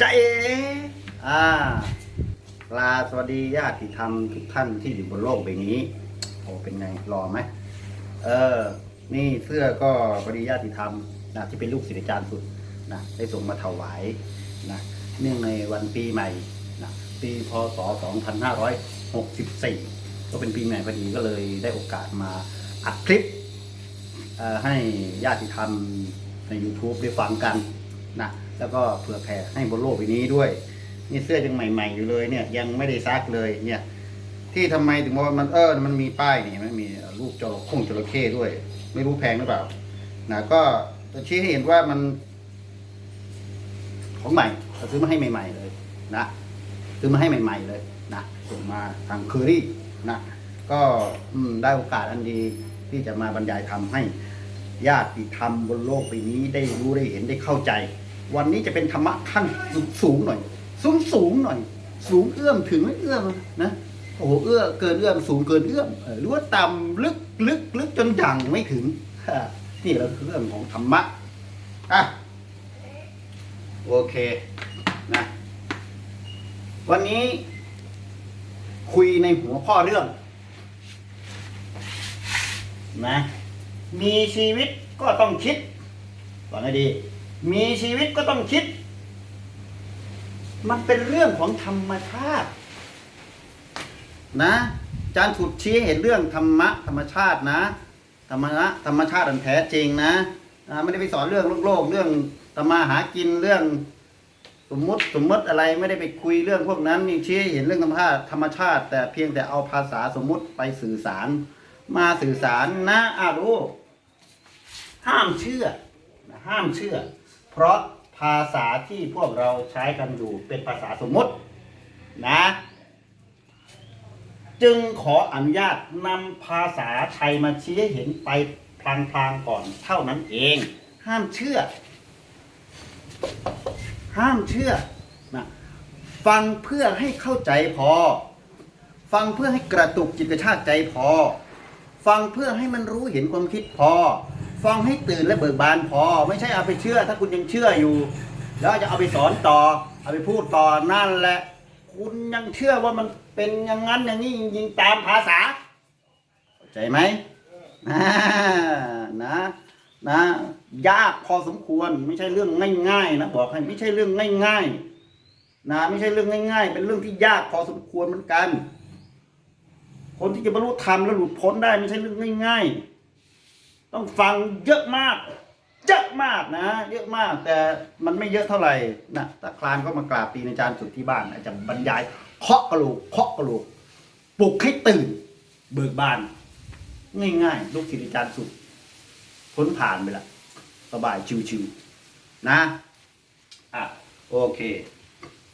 จะเออ่าลาสวัสดีญาติธรรมทุกท่านที่อยู่บนโลกใบนี้ โอ้เป็นไงรอไหมเออ นี่เสื้อก็พอดีญาติธรรมนะที่เป็นลูกศิษย์อาจารย์สุดนะได้ส่งมาถวายนะเนื่องในวันปีใหม่นะปีพศ 2564 ก็เป็นปีใหม่พอดีก็เลยได้โอกาสมาอัดคลิปให้ญาติธรรมใน YouTube ได้ฟังกันนะ แล้วก็เผื่อแผ่ให้บนโลกใบนี้ด้วย นี่เสื้อยังใหม่ๆอยู่เลยเนี่ยยังไม่ได้ซักเลยเนี่ย ที่ทำไมถึงว่ามันเออมันมีป้ายนี่มันมีรูปจระเข้จระเข้ด้วย ไม่รู้แพงหรือเปล่านะก็ชี้ให้เห็นว่ามัน ของใหม่เราซื้อมาให้ใหม่ ๆ เลย นะซื้อมาให้ใหม่ ๆ เลยนะส่งมาทางคอรี่นะก็ได้โอกาสอันดีที่จะมาบรรยายทำให้ญาติธรรมบนโลกใบนี้ได้รู้ได้เห็นได้เข้าใจ วันนี้จะเป็นธรรมะขั้นสูงหน่อย สูงสูงหน่อย สูงเอื้อมถึงไม่เอื้อมนะโอ้โหเอื้อเกินเอื้อมสูงเกินเอื้อมหรือว่าต่ำลึกลึกลึกจนยังไม่ถึงนี่เราคือเรื่องของธรรมะอะโอเคนะวันนี้คุยในหัวข้อเรื่องนะมีชีวิตก็ต้องคิดฟังให้ดี มีชีวิตก็ต้องคิด มันเป็นเรื่องของธรรมชาติ นะอาจารย์ถูดชี้เห็นเรื่องธรรมะธรรมชาตินะ ธรรมะธรรมชาติอันแท้จริงนะนะไม่ได้ไปสอนเรื่องโลกโลกเรื่องธรรมาหากินเรื่องสมมติสมมติอะไรไม่ได้ไปคุยเรื่องพวกนั้นนี่ชี้เห็นเรื่องธรรมชาติธรรมชาติ แต่เพียงแต่เอาภาษาสมมุติไปสื่อสาร มาสื่อสารนะอารู้ห้ามเชื่อ ห้ามเชื่อ เพราะภาษาที่พวกเราใช้กันอยู่เป็นภาษาสมมตินะ จึงขออนุญาตนำภาษาไทยมาชี้ให้เห็นไปพลางๆก่อนเท่านั้นเอง ห้ามเชื่อ ห้ามเชื่อนะฟังเพื่อให้เข้าใจพอ ฟังเพื่อให้กระตุกจิตกระชากใจพอ ฟังเพื่อให้มันรู้เห็นความคิดพอ ฟังให้ตื่นและเบิกบานพอ ไม่ใช่เอาไปเชื่อ ถ้าคุณยังเชื่ออยู่ แล้วจะเอาไปสอนต่อ เอาไปพูดต่อนั่นแหละ คุณยังเชื่อว่ามันเป็นอย่างนั้นอย่างนี้จริงๆตามภาษาเข้าใจไหมนะนะนะ ยากพอสมควรไม่ใช่เรื่องง่ายๆนะบอกให้ไม่ใช่เรื่องง่ายๆนะไม่ใช่เรื่องง่าย ๆ เป็นเรื่องที่ยากพอสมควรเหมือนกัน คนที่จะบรรลุธรรมแล้วหลุดพ้นได้ไม่ใช่เรื่องง่าย ๆ ต้องฟังเยอะมาก เยอะมากนะ เยอะมากแต่มันไม่เยอะเท่าไหร่นะตาคลานก็มากราบตีนอาจารย์สุดที่บ้านอาจารย์บรรยายเคาะกระโหลกเคาะกระโหลกปลุกให้ตื่น เบิกบาน ง่ายๆ ลูกศิษย์อาจารย์สุดพ้นผ่านไปละสบายชิวๆนะอะโอเค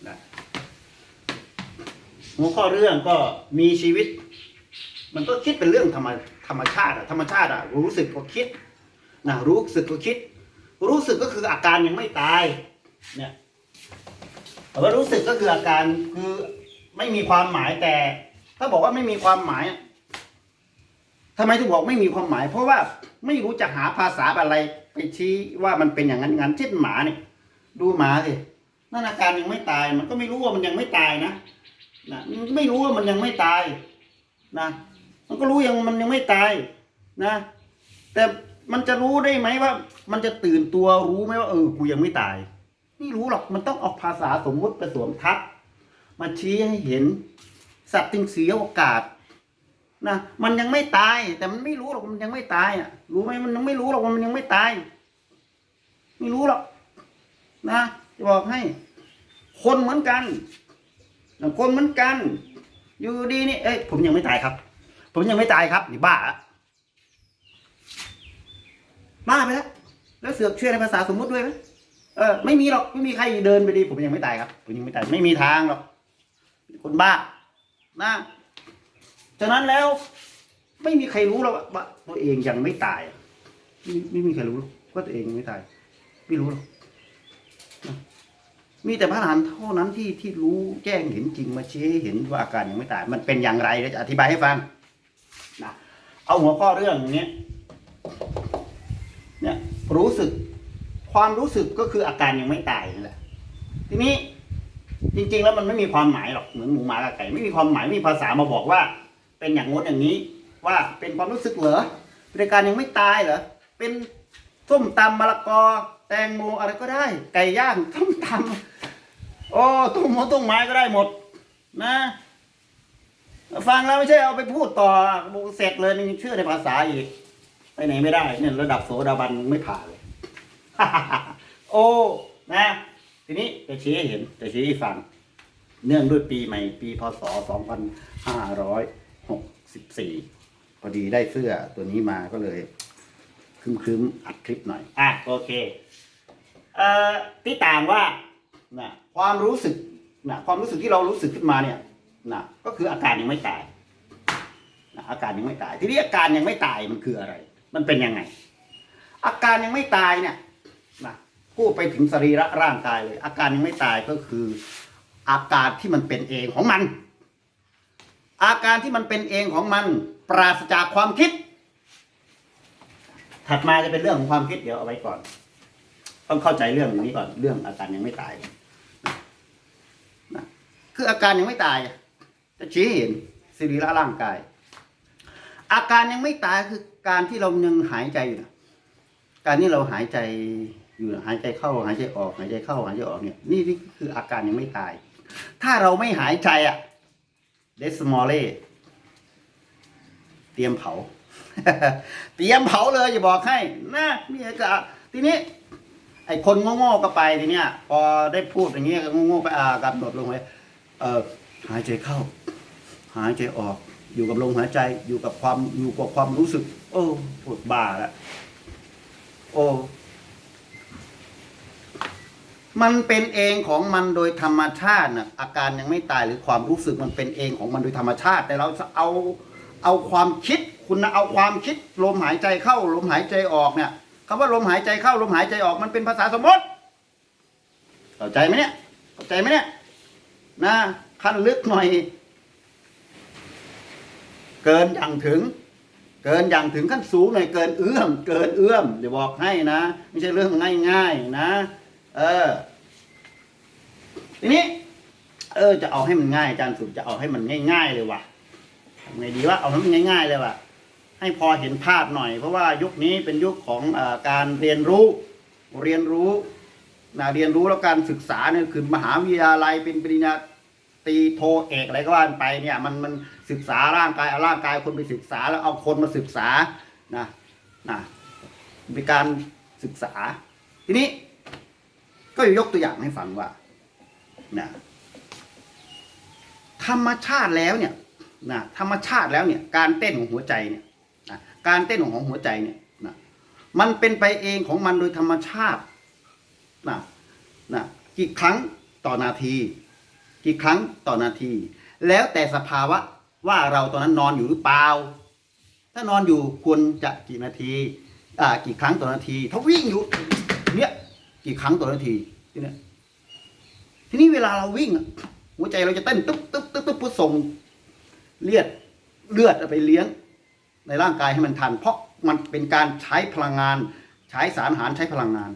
นะหัวข้อเรื่องก็มีชีวิต มันก็คิดเป็นเรื่องธรรม ธรรมชาติอะธรรมชาติอะรู้สึกก็คิดนะรู้สึกก็คิด รู้สึกก็คืออาการยังไม่ตายเนี่ยแต่ว่ารู้สึกก็คืออาการคือไม่มีความหมายแต่ ถ้าบอกว่าไม่มีความหมายทำไมถึงบอกไม่มีความหมาย เพราะว่าไม่รู้จะหาภาษาอะไรไปชี้ว่ามันเป็นอย่างนั้นงั้นเช่นหมาเนี่ยดูหมาสินั่นอาการยังไม่ตาย มันก็ไม่รู้ว่ามันยังไม่ตายนะนะไม่รู้ว่ามันยังไม่ตายนะ มันก็รู้ยังมันยังไม่ตายนะ แต่มันจะรู้ได้ไหมว่า มันจะตื่นตัวรู้ไหมว่าเออกูยังไม่ตาย ไม่รู้หรอกมันต้องเอาภาษาสมมุติไปสวมทับมาชี้ให้เห็น สัตว์จึงเสียโอกาสนะมันยังไม่ตาย แต่มันไม่รู้หรอกมันยังไม่ตายอะ รู้ไหมมันยังไม่รู้หรอกมันยังไม่ตาย ไม่รู้หรอกนะจะบอกให้ คนเหมือนกันคนเหมือนกัน อยู่ดีนี่เอ้ยผมยังไม่ตายครับ ผมยังไม่ตายครับนี่บ้าอะบ้าไปแล้วแล้วเสือกเชื่อในภาษาสมมุติด้วยไหมเออไม่มีหรอกไม่มีใครเดินไปดีผมยังไม่ตายครับผมยังไม่ตายไม่มีทางหรอกคนบ้านะฉะนั้นแล้ว ไม่มีใครรู้หรอกว่าว่าตัวเองยังไม่ตายไม่ไม่มีใครรู้หรอกว่าตัวเองยังไม่ตาย ไม่รู้หรอกมีแต่พระอรหันต์เท่านั้นที่ที่รู้แจ้งเห็นจริงมาชี้ให้เห็นว่าอาการยังไม่ตาย มันเป็นอย่างไรจะอธิบายให้ฟัง นะเอาหัวข้อเรื่องอย่างนี้เนี่ยรู้สึกความรู้สึกก็คืออาการยังไม่ตายนั่แหละทีนี้จริง ๆ แล้วมันไม่มีความหมายหรอกเหมือนหมูหมากับไก่ไม่มีความหมายไม่มีภาษามาบอกว่า เป็นอย่างงดอย่างนี้ ว่าเป็นความรู้สึกเหรอเป็นการยังไม่ตายเหรอเป็นส้มตำมะละกอ แตงโมอะไรก็ได้ ไก่ย่างส้มตำโอ้ตุ้มหัวตุ้มไม้ก็ได้หมด นะ ฟังแล้วไม่ใช่เอาไปพูดต่อเสร็จเลยนี่เชื่อในภาษาอีก ไปไหนไม่ได้เนี่ยระดับโสดาบันไม่ผ่านเลย โอ้นะ ทีนี้จะชี้ให้เห็นจะชี้ให้ฟัง เนื่องด้วยปีใหม่ ปีพศ 2564 พอดีได้เสื้อตัวนี้มาก็เลยครึมๆอัดคลิปหน่อย อะโอเค เอ่อที่ต่างว่านะความรู้สึกนะความรู้สึกที่เรารู้สึกขึ้นมาเนี่ย นะก็คืออาการยังไม่ตายนะอาการยังไม่ตาย ทีนี้อาการยังไม่ตายมันคืออะไร มันเป็นยังไง อาการยังไม่ตายเนี่ยนะพูดไปถึงสรีระร่างกายเลย อาการยังไม่ตายก็คือ อาการที่มันเป็นเองของมัน อาการที่มันเป็นเองของมัน ปราศจากความคิด ถัดมาจะเป็นเรื่องของความคิดเดี๋ยวเอาไว้ก่อน ต้องเข้าใจเรื่องนี้ก่อนเรื่องอาการยังไม่ตายนะคืออาการยังไม่ตาย จะชี้เห็นสรีระร่างกาย อาการยังไม่ตายคือการที่เรายังหายใจอยู่นะการที่เราหายใจอยู่หายใจเข้าหายใจออก หายใจเข้าหายใจออกเนี่ยนี่นี่คืออาการยังไม่ตาย ถ้าเราไม่หายใจอะเดสมอลเล่เตรียมเผา เตรียมเผาเลยอย่าบอกให้นะนี่ก็ทีนี้ ไอ้คนโง่ๆก็ไปทีเนี้ยพอได้พูดอย่างเงี้ยก็โง่ๆไปอ่ากำหนดลงไว้เออหายใจเข้า หายใจออก อยู่กับลมหายใจอยู่กับความอยู่กับความรู้สึก โอ้ปวดบ่าแล้วโอ้มันเป็นเองของมันโดยธรรมชาติน่ะอาการยังไม่ตายหรือความรู้สึกมันเป็นเองของมันโดยธรรมชาติ แต่เราจะเอาเอาความคิด คุณนะเอาความคิดลมหายใจเข้าลมหายใจออกเนี่ยคำว่าลมหายใจเข้าลมหายใจออกมันเป็นภาษาสมมติเข้าใจไหมเนี่ยเข้าใจไหมเนี่ยนะขั้นลึกหน่อย เกินอย่างถึง เกินอย่างถึงขั้นสูงหน่อยเกินเอื้อม เกินเอื้อมเดี๋ยวบอกให้นะ ไม่ใช่เรื่องง่ายๆนะ เออ ทีนี้ เออ จะเอาให้มันง่ายอาจารย์สุดจะเอาให้มันง่าย ๆเลยว่ะทำไงดีวะเอาให้มันง่าย ๆ เลยว่ะ ให้พอเห็นภาพหน่อย เพราะว่ายุคนี้เป็นยุคของอการเรียนรู้ เรียนรู้นะเรียนรู้แล้วการศึกษาเนี่ยคือมหาวิทยาลัยเป็นปริญญา ตีโทเอกอะไรก็ว่าไปเนี่ยมันมันศึกษาร่างกายเอาร่างกายคนไปศึกษาแล้วเอาคนมาศึกษานะนะเป็นการศึกษา ทีนี้ ก็ยกตัวอย่างให้ฟังว่านะธรรมชาติแล้วเนี่ยนะธรรมชาติแล้วเนี่ย การเต้นของหัวใจเนี่ยนะการเต้นของหัวใจเนี่ยนะมันเป็นไปเองของมันโดยธรรมชาตินะนะกี่ครั้งต่อนาที กี่ครั้งต่อนาที แล้วแต่สภาวะว่าเราตอนนั้นนอนอยู่หรือเปล่า ถ้านอนอยู่ควรจะกี่นาทีอ่ากี่ครั้งต่อนาที ถ้าวิ่งอยู่เนี่ยกี่ครั้งต่อนาทีทีเนี้ยทีนี้เวลาเราวิ่งหัวใจเราจะเต้นตึ๊บตึ๊บตึ๊บตึ๊บเพื่อส่งเลือดเลือดไปเลี้ยง ในร่างกายให้มันทัน เพราะมันเป็นการใช้พลังงาน ใช้สารอาหารใช้พลังงาน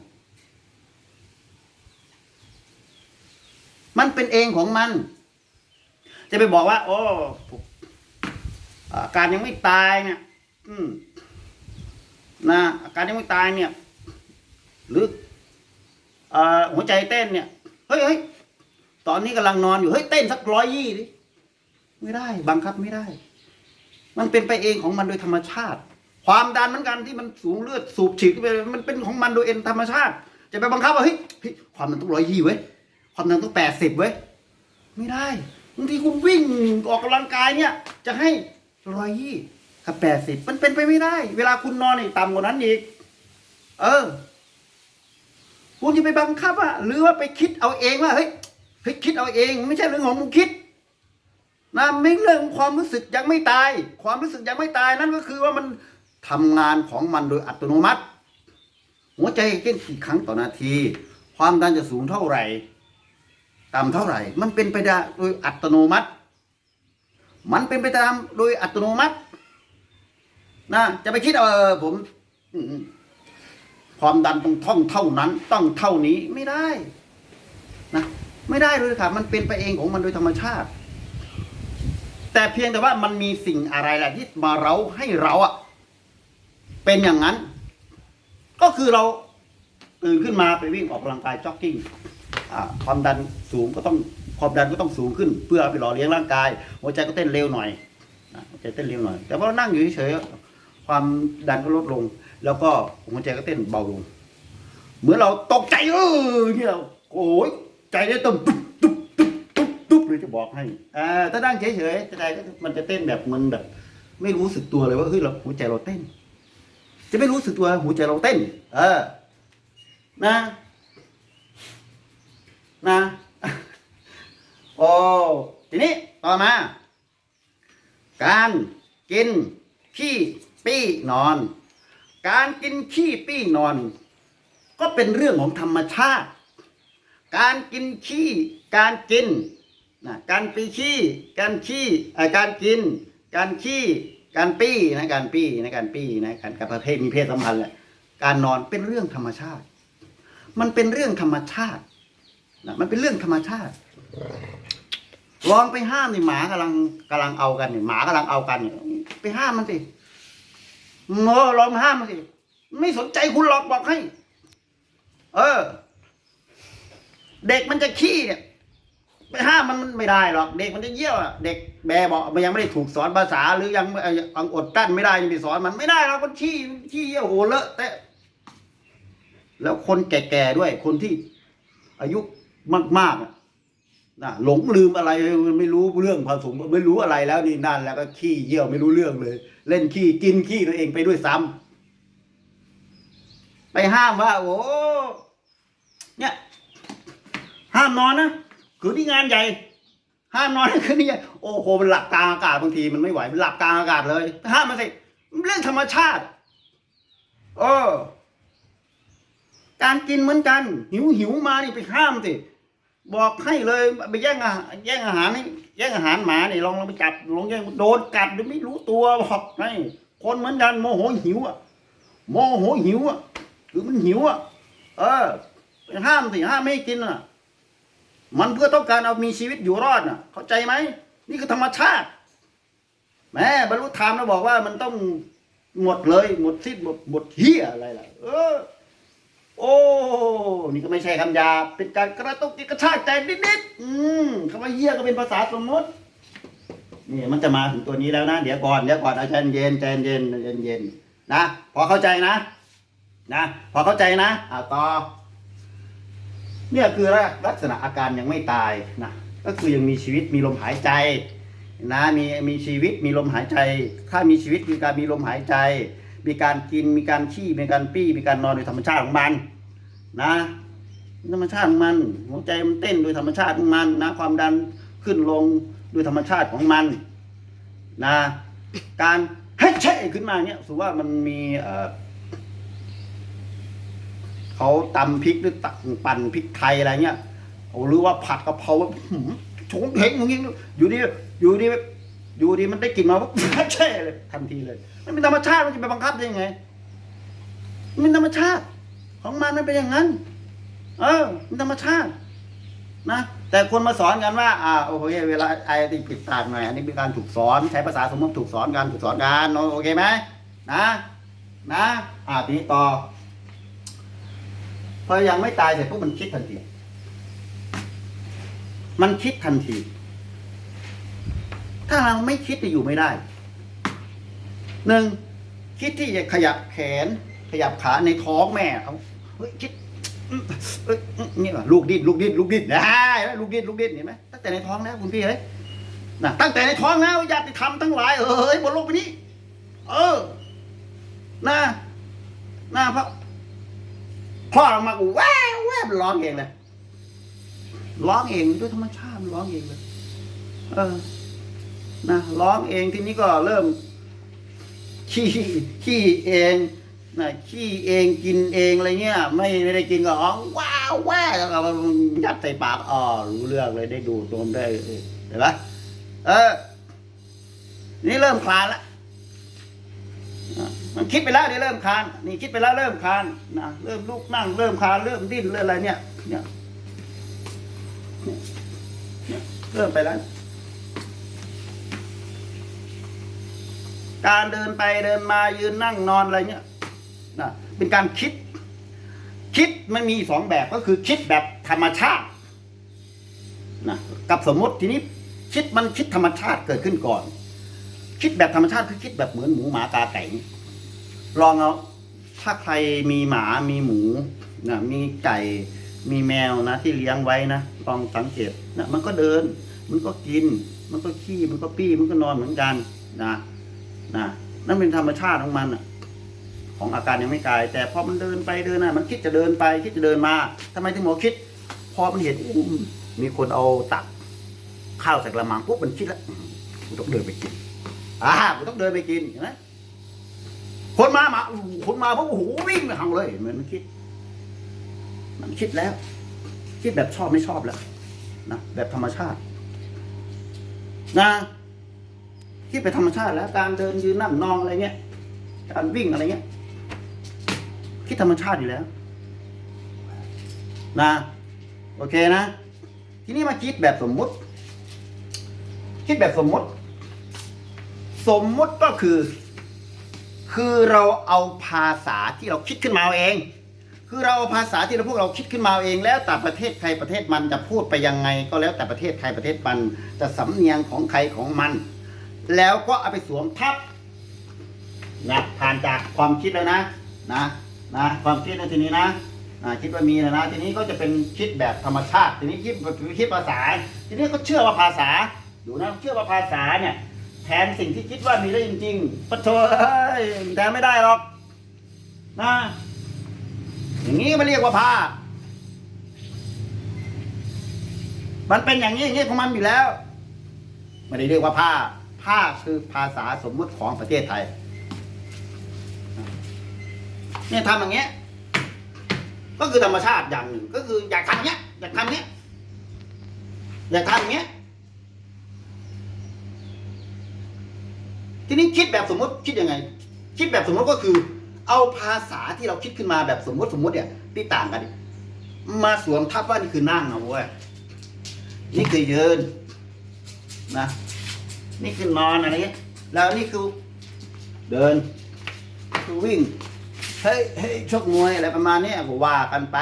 มันเป็นเองของมัน จะไปบอกว่า โอ้อาการยังไม่ตายเนี่ย อืมนะอาการยังไม่ตายเนี่ย หรืออหัวใจเต้นเนี่ยเฮ้ยเฮ้ยตอนนี้กำลังนอนอยู่เฮ้ยเต้นสักร้อยยี่ดิไม่ได้ บังคับไม่ได้ มันเป็นไปเองของมันโดยธรรมชาติ ความดันเหมือนกันที่มันสูงเลือดสูบฉีดไปมันเป็นของมันโดยเองธรรมชาติ จะไปบังคับว่าเฮ้ยเฮ้ยความดันต้องร้อยยี่เว้ย ความดันต้องแปดสิบเว้ย ไม่ได้บางทีคุณวิ่งออกกำลังกายเนี่ย จะให้ร้อยยี่กับแปดสิบมันเป็นไปไม่ได้ เวลาคุณนอนอีกต่ำกว่านั้นอีก เออ คุณจะไปบังคับอะหรือว่าไปคิดเอาเองว่าเฮ้ยเฮ้ยคิดเอาเอง ไม่ใช่เรื่องของมึงคิดนะไม่เรื่องความรู้สึกยังไม่ตาย ความรู้สึกยังไม่ตายนั่นก็คือว่ามันทำงานของมันโดยอัตโนมัติ หัวใจเต้นกี่ครั้งต่อนาที ความดันจะสูงเท่าไหร่ ต่ำเท่าไหร่ มันเป็นไปได้โดยอัตโนมัติ มันเป็นไปตามโดยอัตโนมัตินะจะไปคิดเออผมความดันต้องท่องเท่านั้น ต้องเท่านี้ไม่ได้นะไม่ได้เลยค่ะมันเป็นไปเองของมันโดยธรรมชาติ แต่เพียงแต่ว่ามันมีสิ่งอะไรแหละที่มาเราให้เราอะเป็นอย่างนั้น ก็คือเราตื่นขึ้นมาไปวิ่งออกกำลังกายจ็อกกิ้ง ความดันสูงก็ต้องความดันก็ต้องสูงขึ้น เพื่อไปหล่อเลี้ยงร่างกาย หัวใจก็เต้นเร็วหน่อยหัวใจเต้นเร็วหน่อย แต่พอเรานั่งอยู่เฉยๆความดันก็ลดลง แล้วก็หัวใจก็เต้นเบาลง เหมือนเราตกใจเออที่เราโอ้ยใจได้ต้มตุ๊บตุ๊บตุ๊บตุ๊บตุ๊บเลยจะบอกให้อ่าถ้านั่งเฉยๆใจก็มันจะเต้นแบบมันแบบ ไม่รู้สึกตัวเลยว่าเฮ้ยเราหัวใจเราเต้น จะไม่รู้สึกตัวหัวใจเราเต้น เออ นะ นะ โอ้ทีนี้ต่อมา การกินขี้ปี้นอน การกินขี้ปี้นอน ก็เป็นเรื่องของธรรมชาติ การกินขี้การกินนะการปีขี้การขี้การกิน การขี้การปี้นะการปี้นะการปี้นะการการประเภทมีเพศสัมพันธ์แหละการนอนเป็นเรื่องธรรมชาติ มันเป็นเรื่องธรรมชาติ นะมันเป็นเรื่องธรรมชาติลองไปห้ามนี่หมากำลังกำลังเอากันนี่หมากำลังเอากันนี่ไปห้ามมันสิเออลองห้ามมันสิไม่สนใจคุณหรอกบอกให้ เออ เด็กมันจะขี้เนี่ยไปห้ามมันไม่ได้หรอก เด็กมันจะเยี่ยวอะเด็กแบบอกมันยังไม่ได้ถูกสอนภาษา หรือยังยังอดกั้นไม่ได้ยังไปสอนมันไม่ได้หรอกมันขี้ขี้เยี่ยวโหเลอะแต่แล้วคนแก่ๆด้วยคนที่อายุ มากๆอะนะหลงลืมอะไรไม่รู้เรื่องผสมไม่รู้อะไรแล้วนี่นั่นแล้วก็ขี้เยี่ยวไม่รู้เรื่องเลย เล่นขี้กินขี้ตัวเองไปด้วยซ้ำไปห้ามว่า โอ้เนี่ยห้ามนอนนะคือที่งานใหญ่ห้ามนอนคือนี่โอ้โหมันหลับกลางอากาศบางทีมันไม่ไหวมันหลับกลางอากาศเลยห้ามมันสิเรื่องธรรมชาติ เออ การกินเหมือนกัน หิวหิวมานี่ไปห้ามสิ บอกให้เลยไปแย่งอาหารแย่งอาหารนี่แย่งอาหารหมานี่ลองลองไปจับลองแย่งโดนกัดโดยไม่รู้ตัวบอกให้คนเหมือนกันโมโหหิวอะโมโหหิวอะคือมันหิวอะเออไปห้ามสิห้ามไม่ให้กินอะ มันเพื่อต้องการเอามีชีวิตอยู่รอดน่ะ เข้าใจไหมนี่คือธรรมชาติแม่บรรลุธรรมแล้วบอกว่ามันต้องหมดเลย หมดสิ้นหมดหมดเฮียอะไรล่ะเออ โอ้ นี่ก็ไม่ใช่คำหยาบเป็นการกระตุกจิตกระชากใจนิดๆอืมคำว่าเฮียก็เป็นภาษาสมมตินี่มันจะมาถึงตัวนี้แล้วนะ เดี๋ยวก่อนเดี๋ยวก่อนอาจารย์เย็นใจเย็นใจเย็นนะพอเข้าใจนะ นะ พอเข้าใจนะอ่าต่อเนี่ยคือลักษณะอาการยังไม่ตายนะก็คือยังมีชีวิตมีลมหายใจ นะมีมีชีวิตมีลมหายใจ ถ้ามีชีวิตมีการมีลมหายใจ มีการกินมีการขี้มีการปี้มีการนอนโดยธรรมชาติของมันนะธรรมชาติของมัน หัวใจมันเต้นโดยธรรมชาติของมันนะความดันขึ้นลงโดยธรรมชาติของมันนะการเฮ้ยเช่ขึ้นมาเนี่ยถือว่ามันมีเอ่อเขาตำพริกหรือตักปั่นพริกไทยอะไรเงี้ยเอาหรือว่าผัดกะเพราแบบหืมชงเฮงอย่างงี้อยู่ดีอยู่ดีอยู่ดีมันได้กลิ่นมาปุ๊บแช่เลยทันทีเลย มันเป็นธรรมชาติมันจะไปบังคับได้ยังไงมันเป็นธรรมชาติ ของมันมันเป็นอย่างนั้น เออ มันธรรมชาติ นะแต่คนมาสอนกันว่า อ่าโอเคเวลาไอ้ติปิดปากหน่อยอันนี้เป็นการถูกสอนใช้ภาษาสมมติถูกสอนกันถูกสอนกันโอเคไหมนะนะอ่าทีนี้ต่อพอยังไม่ตายเสร็จปุ๊บมันคิดทันที มันคิดทันที ถ้าเราไม่คิดจะอยู่ไม่ได้ หนึ่งคิดที่จะขยับแขน ขยับขาในท้องแม่เขาเฮ้ยคิดเอ้ยนี่ว่ะลูกดิ้นลูกดิ้นลูกดิ้นได้ลูกดิ้นลูกดิ้นเห็นไหมตั้งแต่ในท้องแล้วคุณพี่เฮ้ยนะตั้งแต่ในท้องแล้วญาติธรรมทั้งหลายเอ้ยบนโลกใบนี้ เออนะนะพระคลอดออกมากูแว้วแว้วร้องเองเลยร้องเองด้วยธรรมชาติมันร้องเองเลย เออนะร้องเองทีนี้ก็เริ่ม ขี้ขี้เองนะขี้เองกินเองอะไรเงี้ยไม่ไม่ได้กินก็ร้องว้าวแว้วแล้วก็ยัดใส่ปากอ๋อรู้เรื่องเลยได้ดูดนมได้เห็นปะเออ นี่เริ่มคลานละมันคิดไปแล้วนี่เริ่มคลาน นี่คิดไปแล้วเริ่มคลานนะเริ่มลุกนั่ง เริ่มคลานเริ่มดิ้นเริ่มอะไรเนี่ยเนี่ยเนี่ยเริ่มไปแล้ว การเดินไปเดินมายืนนั่งนอนอะไรเงี้ยนะเป็นการคิด คิดมันมีสองแบบก็คือคิดแบบธรรมชาตินะกับสมมติทีนี้คิดมันคิดธรรมชาติเกิดขึ้นก่อน คิดแบบธรรมชาติคือคิดแบบเหมือนหมูหมากาไก่ลองเอาถ้าใครมีหมามีหมูนะมีไก่มีแมวนะ ที่เลี้ยงไว้นะลองสังเกตนะมันก็เดิน มันก็กิน มันก็ขี้มันก็ปี้มันก็นอนเหมือนกันนะ นะนั่นเป็นธรรมชาติของมันอะของอาการยังไม่กาย แต่พอมันเดินไปเดินมามันคิดจะเดินไป คิดจะเดินมาทำไมถึงหมอคิด พอมันเห็นมมีคนเอาตักข้าวใส่กระมังปุ๊บมันคิดแล้วกูต้องเดินไปกินอ่ากูต้องเดินไปกินเห็นไหมคนมามาคนมาปุ๊บโอ้โหวิ่งไปหังเลยเหมือนมันคิด มันคิดแล้ว คิดแบบชอบไม่ชอบแล้วนะแบบธรรมชาติ นะ คิดไปธรรมชาติแล้ว การเดินยืนนั่งนอนอะไรเงี้ย การวิ่งอะไรเงี้ยคิดธรรมชาติอยู่แล้ว นะ โอเคนะ ทีนี้มาคิดแบบสมมุติ คิดแบบสมมุติ สมมุติก็คือ คือเราเอาภาษาที่เราคิดขึ้นมาเอง คือเราเอาภาษาที่เราพวกเราคิดขึ้นมาเอาเองแล้วแต่ประเทศใครประเทศมันจะพูดไปยังไง ก็แล้วแต่ประเทศใครประเทศมันจะสำเนียงของใครของมัน แล้วก็เอาไปสวมทับนะผ่านจากความคิดแล้วนะนะนะความคิดในทีนี้นะอ่าคิดว่ามีนะนะทีนี้ก็จะเป็นคิดแบบธรรมชาติ ทีนี้คิดคิดภาษา ทีนี้ก็เชื่อว่าภาษาดูนะเชื่อว่าภาษาเนี่ยแทนสิ่งที่คิดว่ามีได้จริงๆปะโถเอ้ยแทนไม่ได้หรอกนะอย่างนี้ไม่เรียกว่าภามันเป็นอย่างนี้อย่างนี้ของมันอยู่แล้ว ไม่ได้เรียกว่าผ้า ผ้าคือภาษาสมมุติของประเทศไทย เนี่ยทำอย่างเงี้ย ก็คือธรรมชาติอย่างหนึ่ง ก็คืออยากทำเงี้ย อยากทำเงี้ย อยากทำเงี้ย ทีนี้คิดแบบสมมติคิดยังไง คิดแบบสมมติก็คือ เอาภาษาที่เราคิดขึ้นมาแบบสมมติสมมติเนี่ยที่ต่างกัน มาสวมทับว่านี่คือนั่งเอาเว้ยนี่คือยืนนะ นี่คือนอนอะไรเงี้ยแล้วนี่คือเดินคือวิ่งเฮ้ยเฮ้ยชกมวยอะไรประมาณเนี้ยก็ว่ากันไป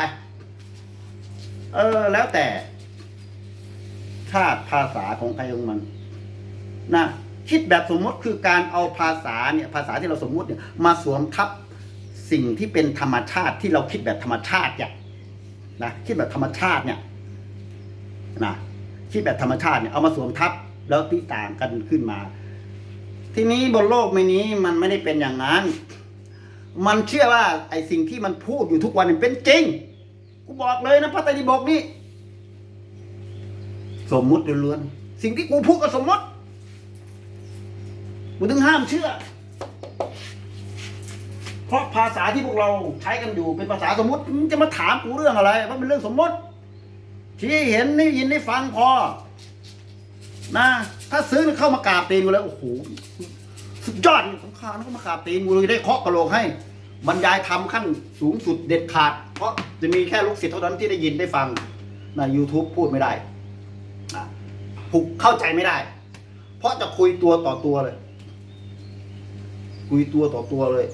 เออ แล้วแต่ชาติภาษาของใครของมันนะคิดแบบสมมติคือการเอาภาษาเนี่ย ภาษาที่เราสมมุติเนี่ยมาสวมทับสิ่งที่เป็นธรรมชาติที่เราคิดแบบธรรมชาติเนี่ยนะคิดแบบธรรมชาติเนี่ยนะคิดแบบธรรมชาติเนี่ยเอามาสวมทับ แล้วที่ต่างกันขึ้นมา ทีนี้บนโลกใบนี้มันไม่ได้เป็นอย่างนั้น มันเชื่อว่าไอ้สิ่งที่มันพูดอยู่ทุกวันเป็นจริง กูบอกเลยนะพระไตรปิฎกนี่สมมุติล้วนๆสิ่งที่กูพูดก็สมมติกูถึงห้ามเชื่อ เพราะภาษาที่พวกเราใช้กันอยู่เป็นภาษาสมมติจะมาถามกูเรื่องอะไรเพราเป็นเรื่องสมมติ ที่เห็นได้ยินได้ฟังพอ นะ ถ้าซื้อเข้ามากราบตีนกูแล้วโอ้โหสุดยอดสำคัญเข้ามากราบตีนกูเลยได้เคาะกระโหลกให้ บรรยายธรรมขั้นสูงสุดเด็ดขาด เพราะจะมีแค่ลูกศิษย์เท่านั้นที่ได้ยินได้ฟังนะ YouTube พูดไม่ได้นะผูกเข้าใจไม่ได้ เพราะจะคุยตัวต่อตัวเลย คุยตัวต่อตัวเลย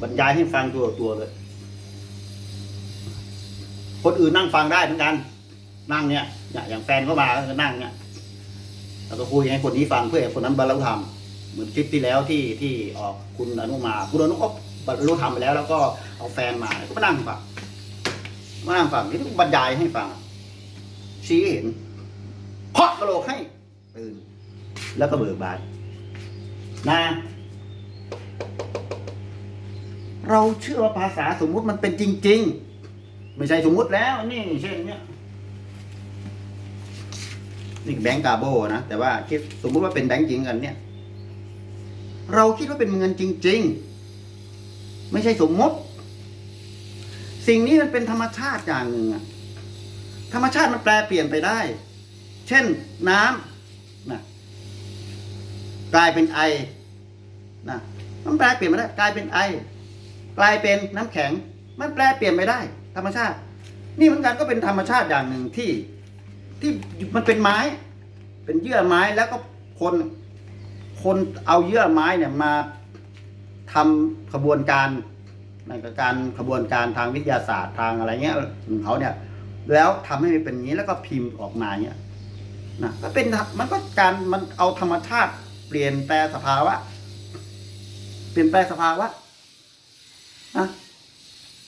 บรรยายให้ฟังตัวต่อตัวเลย คนอื่นนั่งฟังได้เหมือนกัน นั่งเนี่ย เนี่ยอย่างแฟนเข้ามาก็นั่งเนี่ยแล้วก็คุยให้คนนี้ฟังเพื่อให้คนนั้นบรรลุธรรมเหมือนคลิปที่แล้วที่ที่ออกคุณอนุมาคุณอนุก็บรรลุธรรมไปแล้ว แล้วก็เอาแฟนมาก็มานั่งฟังมานั่งฟังนี่ก็บรรยายให้ฟังชี้เห็นเคาะกระโหลกให้ตื่นแล้วก็เบิกบานนะเราเชื่อว่าภาษาสมมุติมันเป็นจริง ๆ ไม่ใช่สมมุติแล้วนี่เช่นเนี้ย นี่แบงก์กาโบนะ แต่ว่าคิดสมมุติว่าเป็นแบงก์จริงกันเนี่ย เราคิดว่าเป็นเงินจริง ๆ ไม่ใช่สมมติ สิ่งนี้มันเป็นธรรมชาติอย่างหนึ่งอะธรรมชาติมันแปลเปลี่ยนไปได้ เช่นน้ำนะกลายเป็นไอนะมันแปลเปลี่ยนไปได้ กลายเป็นไอ กลายเป็นน้ำแข็ง มันแปลเปลี่ยนไปได้ ธรรมชาติ นี่เหมือนกันก็เป็นธรรมชาติอย่างหนึ่งที่ ที่มันเป็นไม้ เป็นเยื่อไม้แล้วก็คน คนเอาเยื่อไม้เนี่ยมาทำขบวนการในการขบวนการทางวิทยาศาสตร์ทางอะไรเงี้ยของเขาเนี่ย แล้วทำให้มันเป็นอย่างนี้แล้วก็พิมพ์ออกมาเนี่ยนะก็เป็นมันก็การมันเอาธรรมชาติเปลี่ยนแปลสภาวะเปลี่ยนแปลสภาวะนะ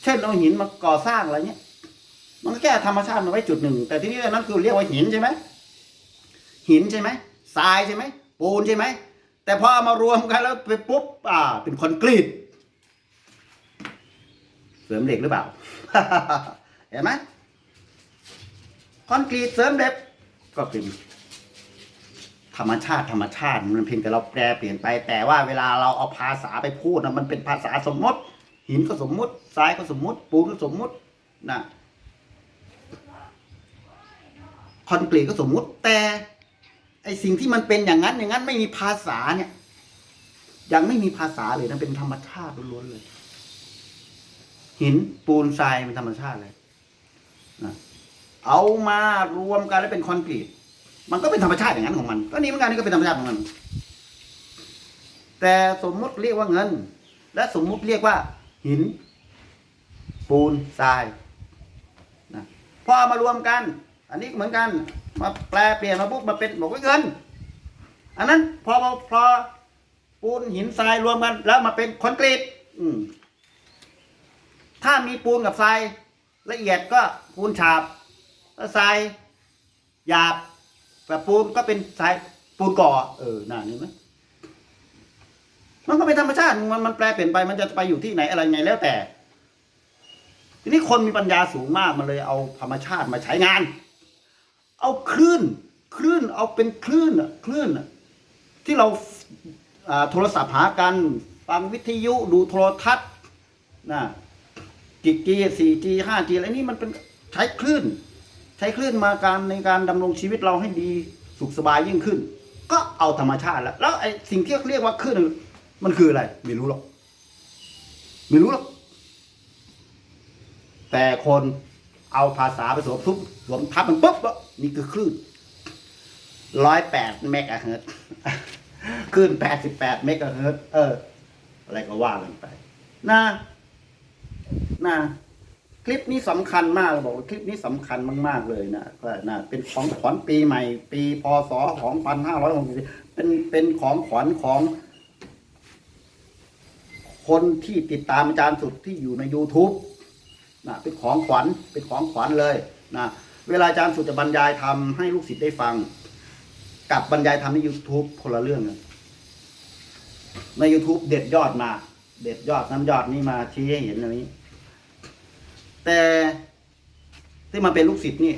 เช่นเอาหินมาก่อสร้างอะไรเงี้ย มันก็แก้ธรรมชาติมาไว้จุดหนึ่ง แต่ที่นี่นั้นคือเรียกว่าหินใช่ไหมหินใช่ไหมทรายใช่ไหมปูนใช่ไหมแต่พอเอามารวมกันแล้วไปปุ๊บอ่า เป็นคอนกรีตเสริมเหล็กหรือเปล่าเห็นไหมคอนกรีตเสริมเหล็กก็เป็นธรรมชาติธรรมชาติมันเพียงแต่เราแปลเปลี่ยนไป แต่ว่าเวลาเราเอาภาษาไปพูดนะมันเป็นภาษาสมมติ หินก็สมมุติทรายก็สมมุติ ปูนก็สมมุตินะ คอนกรีตก็สมมุติแต่ไอสิ่งที่มันเป็นอย่างนั้นอย่างนั้นไม่มีภาษาเนี่ย ยังไม่มีภาษาเลยนะเป็นธรรมชาติล้วนๆเลย หินปูนทรายเป็นธรรมชาติเลยนะเอามารวมกันแล้วเป็นคอนกรีตมันก็เป็นธรรมชาติอย่างนั้นของมันก็นี่เหมือนกันนี่ก็เป็นธรรมชาติของมัน แต่สมมุติเรียกว่าเงิน และสมมุติเรียกว่า หิน ปูนทรายนะพอเอามารวมกัน อันนี้เหมือนกันมาแปลเปลี่ยนมาปุ๊บมาเป็นบอกว่าเงิน อันนั้นพอพอพอปูนหินทรายรวมกันแล้วมาเป็นคอนกรีตอืถ้ามีปูนกับทรายละเอียดก็ปูนฉาบแล้วทรายหยาบแบบปูนก็เป็นสายปูนก่อ เออน่านี่ไหมมันก็เป็นธรรมชาติมันมันแปลเปลี่ยนไปมันจะไปอยู่ที่ไหนอะไรไงแล้วแต่ ทีนี้คนมีปัญญาสูงมากมันเลยเอาธรรมชาติมาใช้งาน เอาคลื่นคลื่นเอาเป็นคลื่นอะคลื่นอะที่เราโทรศัพท์หากันฟังวิทยุดูโทรทัศน์นะกิกจีสี่จีห้าจีอะไรนี่มันเป็นใช้คลื่น ใช้คลื่นมาการในการดำรงชีวิตเราให้ดีสุขสบายยิ่งขึ้น ก็เอาธรรมชาติแล้วแล้วไอ้สิ่งที่เรียกว่าคลื่นมันคืออะไร ไม่รู้หรอก ไม่รู้หรอก แต่คนเอาภาษาไปสวมทุบสวมทับมันปุ๊บอะ นี่คือคลื่นร้อยแปดเมกะเฮิรตคลื่นแปดสิบแปดเมกะเฮิรตเออ อะไรก็ว่ากันไปนะนะคลิปนี้สำคัญมากเราบอกว่าคลิปนี้สำคัญมาก ๆ เลยนะก็นะเป็นของขวัญปีใหม่ ปีพศของพันห้าร้อยหกสิบเป็นเป็นของขวัญของ คนที่ติดตามอาจารย์สุดที่อยู่ใน YouTube นะเป็นของขวัญเป็นของขวัญเลยนะ เวลาอาจารย์สุจะบรรยายทำให้ลูกศิษย์ได้ฟัง กับบรรยายทำใน YouTube คนละเรื่องกันใน YouTube เด็ดยอดมา เด็ดยอดน้ำยอดนี้มาชี้ให้เห็นอย่างนี้ แต่ที่มาเป็นลูกศิษย์นี่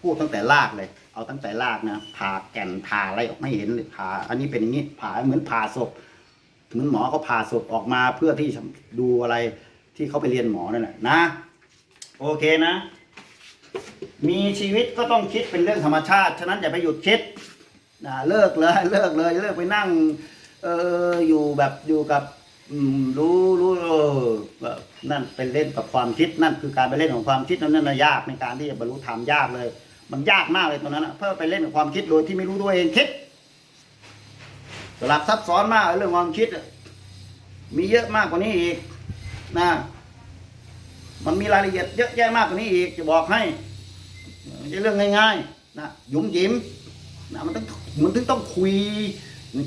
พูดตั้งแต่รากเลย เอาตั้งแต่รากนะผ่าแก่นผ่าอะไรออกไม่เห็นเลยผ่า อันนี้เป็นอย่างนี้ผ่าเหมือนผ่าศพเหมือนหมอเขาผ่าศพออกมาเพื่อที่ดูอะไรที่เขาไปเรียนหมอนั่นแหละนะ โอเคนะ มีชีวิตก็ต้องคิดเป็นเรื่องธรรมชาติ ฉะนั้นอย่าไปหยุดคิดนะเลิกเลยเลิกเลยเลิกไปนั่งเอออยู่แบบอยู่กับรู้รู้แบบนั่นเป็นเล่นกับความคิดนั่นคือการไปเล่นของความคิดนั่นนั่นนะยากในการที่จะบรรลุธรรมยากเลย มันยากมากเลยตรงนั้นนะเพื่อไปเล่นกับความคิดโดยที่ไม่รู้ตัวเองคิดสลับซับซ้อนมากเรื่องความคิด มีเยอะมากกว่านี้อีกนะมันมีรายละเอียดเยอะแยะมากกว่านี้อีกจะบอกให้ ไม่ใช่เรื่องง่ายๆนะยุ่มยิมนะมันต้องมันถึงต้องคุย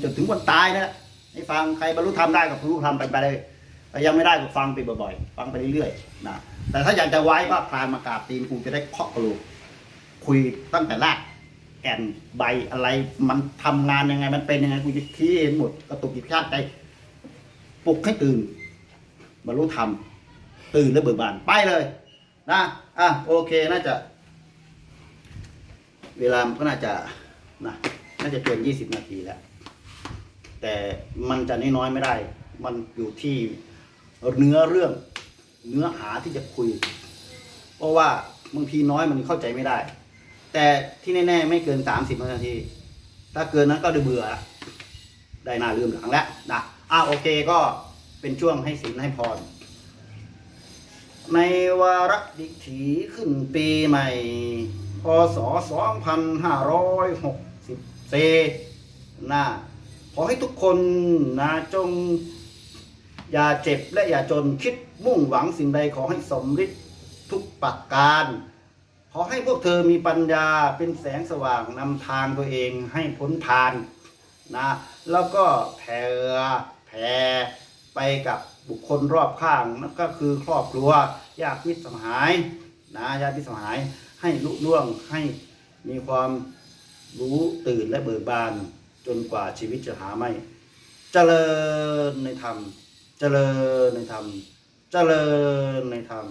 จนถึงวันตายนะให้ฟังใครบรรลุธรรมได้ก็บรรลุธรรมไปไปเลยใครยังไม่ได้ก็ฟังไปบ่อยๆ ฟังไปเรื่อยๆนะแต่ถ้าอยากจะไว้ก็พานมากราบตีนกูจะได้เคาะกระโหลกคุยตั้งแต่แรกแก่นใบอะไรมันทำงานยังไง มันเป็นยังไงกูจะชี้เห็นหมดกระตุกกิจชาติได้ปลุกให้ตื่นบรรลุธรรมตื่นและเบิกบานไปเลย นะอะโอเคน่าจะ เวลามันก็น่าจะนะน่าจะเกินยี่สิบนาทีแล้ว แต่มันจะน้อยๆไม่ได้ มันอยู่ที่เนื้อเรื่องเนื้อหาที่จะคุย เพราะว่าบางทีน้อยมันเข้าใจไม่ได้ แต่ที่แน่ๆไม่เกินสามสิบนาที ถ้าเกินนั้นก็ดูเบื่อละได้หน้าลืมหลังแล้วนะอะโอเคก็เป็นช่วงให้สินให้พร ในวาระดิถีขึ้นปีใหม่ พศ 2564นะขอให้ทุกคนนะจง อย่าเจ็บและอย่าจนคิดมุ่งหวังสิ่งใดขอให้สมฤทธิ์ทุกประการ ขอให้พวกเธอมีปัญญาเป็นแสงสว่างนำทางตัวเองให้พ้นทานนะแล้วก็แผ่แผ่ไปกับบุคคลรอบข้างนั่นก็คือครอบครัวญาติมิตรสหายนะญาติมิตรสหาย ให้ลุล่วงให้มีความรู้ตื่นและเบิกบานจนกว่าชีวิตจะหาไม่เจริญในธรรมเจริญในธรรมเจริญในธรรม